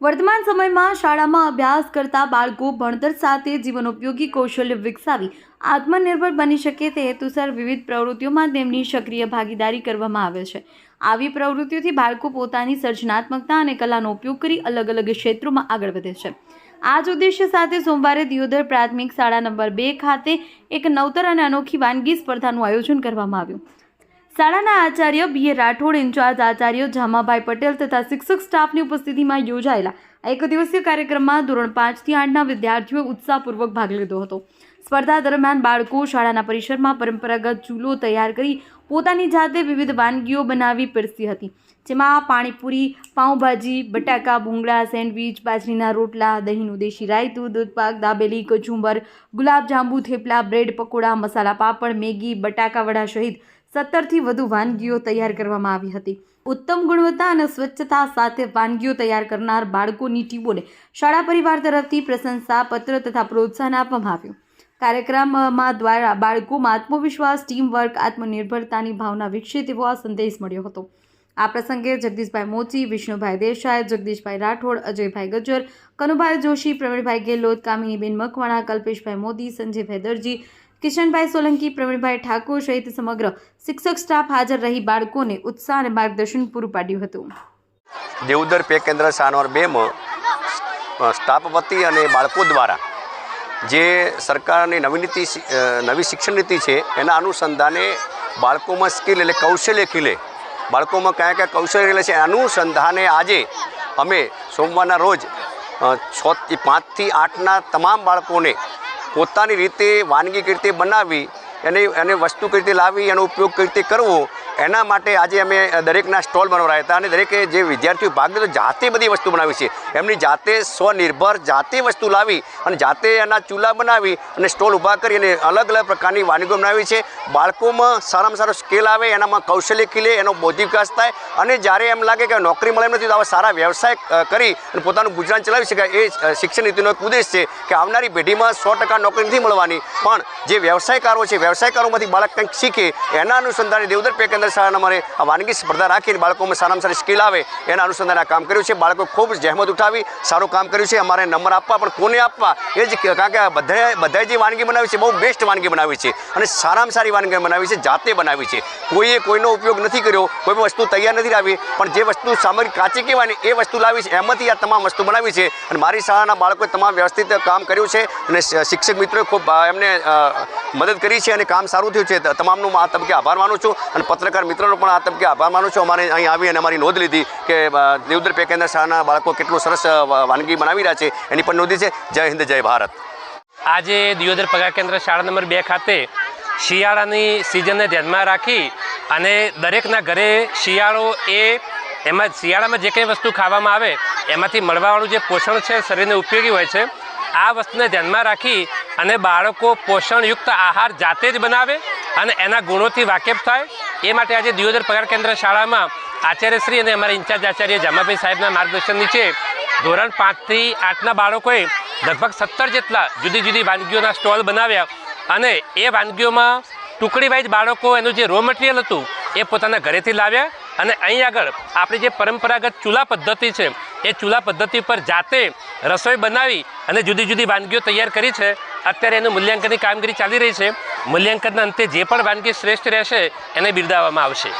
વર્તમાન સમયમાં શાળામાં અભ્યાસ કરતા બાળકો ભણતર સાથે જીવનોપયોગી કૌશલ્ય વિકસાવી આત્મનિર્ભર બની શકે તે હેતુસર વિવિધ પ્રવૃત્તિઓમાં તેમની સક્રિય ભાગીદારી કરવામાં આવે છે. આવી પ્રવૃત્તિઓથી બાળકો પોતાની સર્જનાત્મકતા અને કલાનો ઉપયોગ કરી અલગ અલગ ક્ષેત્રોમાં આગળ વધે છે. આ જ ઉદ્દેશ્ય સાથે સોમવારે દિયોદર પ્રાથમિક શાળા નંબર બે ખાતે એક નવતર અને અનોખી વાનગી સ્પર્ધાનું આયોજન કરવામાં આવ્યું. શાળાના આચાર્ય બી. એ. રાઠોડ, ઇન્ચાર્જ આચાર્ય જામાભાઈ પટેલ તથા શિક્ષક સ્ટાફની ઉપસ્થિતિમાં યોજાયેલા એક દિવસીય કાર્યક્રમમાં ધોરણ પાંચથી આઠના વિદ્યાર્થીઓએ ઉત્સાહપૂર્વક ભાગ લીધો હતો. સ્પર્ધા દરમિયાન બાળકો શાળાના પરિસરમાં પરંપરાગત ચૂલો તૈયાર કરી પોતાની જાતે વિવિધ વાનગીઓ બનાવી પીરસી હતી. જેમાં પાણીપુરી, પાઉંભાજી, બટાકા, ભૂંગળા, સેન્ડવિચ, બાજરીના રોટલા, દહીંનું દેશી રાયતું દૂધપાક દાબેલી, કચુંબર ગુલાબજાંબુ થેપલા, બ્રેડ પકોડા, મસાલા પાપડ, મેગી, બટાકા વડા સહિત સત્તરથી વધુ વાનગીઓ તૈયાર કરવામાં આવી હતી. ઉત્તમ ગુણવત્તા અને સ્વચ્છતા સાથે વાનગીઓ તૈયાર કરનાર બાળકોની ટીમોને શાળા પરિવાર તરફથી પ્રશંસા પત્ર તથા પ્રોત્સાહન આપવામાં આવ્યું. કાર્યક્રમમાં દ્વારા બાળકોમાં આત્મવિશ્વાસ, ટીમવર્ક, આત્મનિર્ભરતાની ભાવના વિકસે તેવો આ સંદેશ મળ્યો હતો. આ પ્રસંગે જગદીશભાઈ મોચી, વિષ્ણુભાઈ દેસાઈ, જગદીશભાઈ રાઠોડ, અજયભાઈ ગજ્જર, કનુભાઈ જોશી, પ્રવીણભાઈ ગેહલોત, કામિનીબેન મકવાણા, કલ્પેશભાઈ મોદી, સંજયભાઈ દરજી કિશનભાઈ સોલંકી, પ્રવીણભાઈ ઠાકોર સહિત સમગ્ર શિક્ષક સ્ટાફ હાજર રહી બાળકોને ઉત્સાહ અને માર્ગદર્શન પૂરું પાડ્યું હતું. દેવદર પે કેન્દ્ર સાનોર બેમાં સ્ટાફ વતી અને બાળકો દ્વારા જે સરકારની નવી નીતિ નવી શિક્ષણ નીતિ છે, એના અનુસંધાને બાળકોમાં સ્કિલ એટલે કૌશલ્ય ખીલે. બાળકોમાં કયા કયા કૌશલ્ય ખીલે છે અનુસંધાને આજે અમે સોમવારના રોજ છ પાંચથી આઠના તમામ બાળકોને પોતાની રીતે વાનગી કઈ રીતે બનાવી એને એને વસ્તુ કઈ રીતે લાવી એનો ઉપયોગ કઈ રીતે કરવો એના માટે આજે અમે દરેકના સ્ટોલ બનાવ્યા હતા અને દરેકે જે વિદ્યાર્થીઓ ભાગ લીધો, જાતે બધી વસ્તુ બનાવી છે. એમની જાતે સ્વનિર્ભર જાતે વસ્તુ લાવી અને જાતે એના ચૂલા બનાવી અને સ્ટોલ ઊભા કરી અને અલગ અલગ પ્રકારની વાનગીઓ બનાવી છે. બાળકોમાં સારામાં સારો સ્કેલ આવે, એનામાં કૌશલ્ય ખીલે, એનો બૌદ્ધિક વિકાસ થાય અને જ્યારે એમ લાગે કે નોકરી મળે એમ નથી, તો આવા સારા વ્યવસાય કરી અને પોતાનું ગુજરાન ચલાવી શકાય. એ શિક્ષણ નીતિનો એક ઉદ્દેશ છે કે આવનારી પેઢીમાં સો ટકા નોકરી નથી મળવાની. પણ જે વ્યવસાયકારો છે, વ્યવસાયકારોમાંથી બાળક કંઈક શીખે, એના અનુસંધાને દેવદર પે શાળાના અમારે આ વાનગી સ્પર્ધા રાખીને બાળકોમાં સારામાં સારી સ્કિલ આવે એના અનુસંધાને કામ કર્યું છે. બાળકો ખૂબ જહેમત ઉઠાવી સારું કામ કર્યું છે. અમારે નંબર આપવા, પણ કોને આપવા? એ જ કારણ કે બધાએ બધાએ જે વાનગી બનાવી છે, બહુ બેસ્ટ વાનગી બનાવી છે. અને સારામાં સારી વાનગી બનાવી છે, જાતે બનાવી છે. કોઈએ કોઈનો ઉપયોગ નથી કર્યો, કોઈ વસ્તુ તૈયાર નથી લાવી, પણ જે વસ્તુ સામગ્રી કાચી કહેવાય ને, એ વસ્તુ લાવી છે. એમાંથી આ તમામ વસ્તુ બનાવી છે. અને મારી શાળાના બાળકોએ તમામ વ્યવસ્થિત કામ કર્યું છે. અને શિક્ષક મિત્રોએ ખૂબ એમને મદદ કરી છે અને કામ સારું થયું છે. તમામનો આ તબકે આભાર માનું છું. અને પત્રકાર મિત્રોનો પણ આ તબકે આભાર માનું છું. અમારે અહીં આવી અને અમારી નોંધ લીધી કે દેવદર પેકેન્દ્ર શાળાના બાળકો કેટલું સરસ વાનગી બનાવી રહ્યા છે. એની પણ નોંધી છે. જય હિન્દ, જય ભારત. આજે દિયોદર પગાર કેન્દ્ર શાળા નંબર બે ખાતે શિયાળાની સિઝનને ધ્યાનમાં રાખી અને દરેકના ઘરે શિયાળો એ, એમાં શિયાળામાં જે કંઈ વસ્તુ ખાવામાં આવે, એમાંથી મળવાવાળું જે પોષણ છે, શરીરને ઉપયોગી હોય છે, આ વસ્તુને ધ્યાનમાં રાખી અને બાળકો પોષણયુક્ત આહાર જાતે જ બનાવે અને એના ગુણોથી વાકેફ થાય, એ માટે આજે દિયોદર પગાર કેન્દ્ર શાળામાં આચાર્યશ્રી અને અમારા ઇન્ચાર્જ આચાર્ય જામાભાઈ સાહેબના માર્ગદર્શન નીચે ધોરણ પાંચથી આઠના બાળકોએ લગભગ સત્તર જેટલા જુદી જુદી વાનગીઓના સ્ટોલ બનાવ્યા અને એ વાનગીઓમાં ટુકડી વાઇઝ બાળકો એનું જે રો મટીરિયલ હતું, એ પોતાના ઘરેથી લાવ્યા અને અહીં આગળ આપણી જે પરંપરાગત ચૂલા પદ્ધતિ છે, એ ચૂલા પદ્ધતિ પર જાતે રસોઈ બનાવી અને જુદી જુદી વાનગીઓ તૈયાર કરી છે. અત્યારે એનું મૂલ્યાંકનની કામગીરી ચાલી રહી છે. મૂલ્યાંકનના અંતે જે પણ વાનગી શ્રેષ્ઠ રહેશે એને બિરદાવવામાં આવશે.